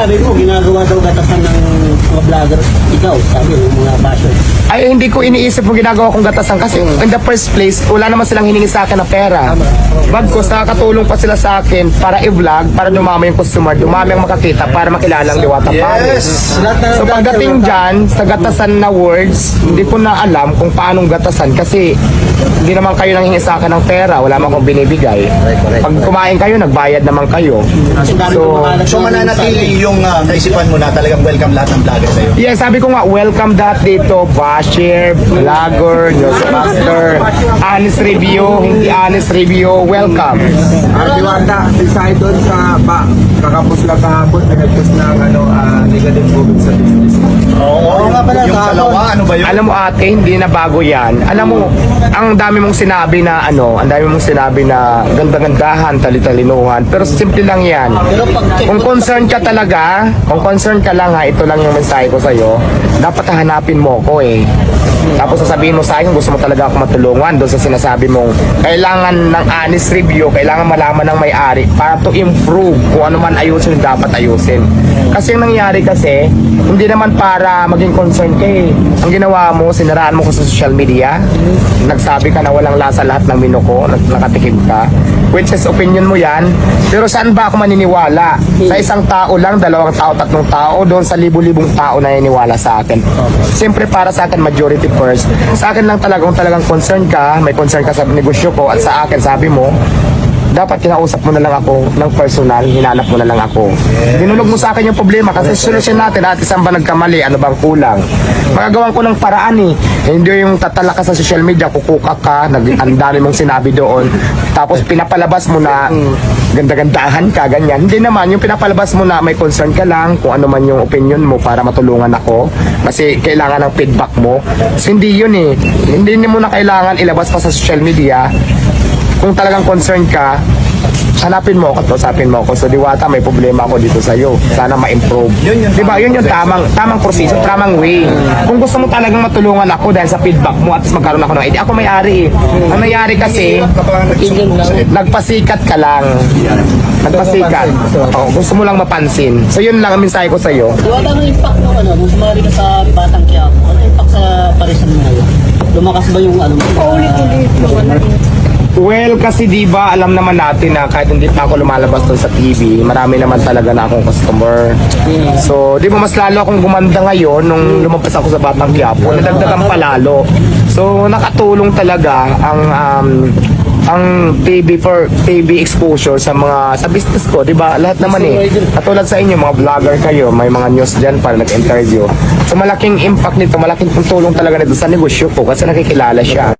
sabi mo, ginagawa daw gatasan ng mga vlogger. Ikaw, sabi ng mga basher. Ay, hindi ko iniisip yung ginagawa kong gatasan kasi in the first place, wala naman silang hiningi sa akin na pera. Bagkos, nakakatulong pa sila sa akin para i-vlog, para dumami yung customer, dumami ang makakita, para makilala ang Diwata Palace. So pagdating dyan, sa gatasan na words, hindi ko na alam kung paanong gatasan kasi hindi naman kayo nang hingi sa akin ng pera, wala man akong binibigay. Pag kumain kayo, nagbayad naman kayo. So, So mananatili yung uh, naisipan mo na talagang welcome lahat ng vlogger sa'yo. Yeah, sabi ko nga, welcome lahat dito. Basher, vlogger, newscaster, honest review, hindi honest review, welcome. Ah, Diwata, mensahe doon sa ba, kakapos lang kahapon, pinagpos ng ano, ah, negative COVID sa business. Oo, nga pala, Yung kahapon. dalawa, ano ba yun? Alam mo ate, hindi na bago yan. Alam mo, ang dami mong sinabi na ano, ang dami mong sinabi na ganda-gandahan, talitalinuhan, pero simple lang yan. Pero pag check Kung concern ka talaga, kung concern ka lang ha, ito lang yung mensahe ko sa'yo, dapat hahanapin mo ko eh. Tapos sasabihin mo sa akin, gusto mo talaga ako matulungan doon sa sinasabi mong kailangan ng honest review, kailangan malaman ng may-ari para to improve kung ano man ayusin dapat ayusin. Kasi ang nangyari kasi, hindi naman para maging concern ka eh. Ang ginawa mo, sinaraan mo ko sa social media, nagsabi ka na walang lasa lahat ng menu ko, nag- nakatikim ka, which is opinion mo yan, pero saan ba ako maniniwala? Sa isang tao lang, dalawang tao, tatlong tao, doon sa libu-libong tao na naniniwala sa akin. Siyempre para sa akin, majority first. Sa akin lang talagang talagang concern ka, may concern ka sa negosyo ko, at sa akin, sabi mo, dapat kinausap mo na lang ako ng personal, hinanap mo na lang ako. Dinulog mo sa akin yung problema kasi solusyon natin at isang ba nagkamali, ano bang kulang. Magagawan ko ng paraan eh. Hindi yung tatala ka sa social media, kukuka ka, ang dami mong sinabi doon. Tapos pinapalabas mo na ganda-gandahan ka, ganyan. Hindi naman, yung pinapalabas mo na may concern ka lang, kung ano man yung opinion mo para matulungan ako. Kasi kailangan ng feedback mo. So, hindi yun eh. Hindi mo na kailangan ilabas pa sa social media kung talagang concerned ka, hanapin mo ako, usapin mo ako. So, Diwata, may problema ako dito sa'yo. Sana ma-improve. Yun yung Di ba? Yun yung tamang, tamang proseso, tamang way. Kung gusto mo talagang matulungan ako dahil sa feedback mo at magkaroon ako ng idea, ako may-ari eh. Ang nangyari kasi, nagpasikat ka lang. Nagpasikat. Oh, gusto mo lang mapansin. So, yun lang ang mensahe ko sa'yo. Diwata, ano impact mo, ano, nung sumali ka sa Batang Quiapo? Ano impact sa Parisan mo ngayon? Lumakas ba yung ano? Paulit-ulit. Well, kasi di ba alam naman natin na kahit hindi pa ako lumalabas doon sa TV, marami naman talaga na akong customer. So, di ba mas lalo akong gumanda ngayon nung lumabas ako sa Batang Quiapo, nadagdagan pa lalo. So, nakatulong talaga ang um, ang TV for TV exposure sa mga sa business ko, 'di ba? Lahat naman eh. Katulad sa inyo, mga vlogger kayo, may mga news diyan para nag-interview. So malaking impact nito, malaking tulong talaga nito sa negosyo ko kasi nakikilala siya.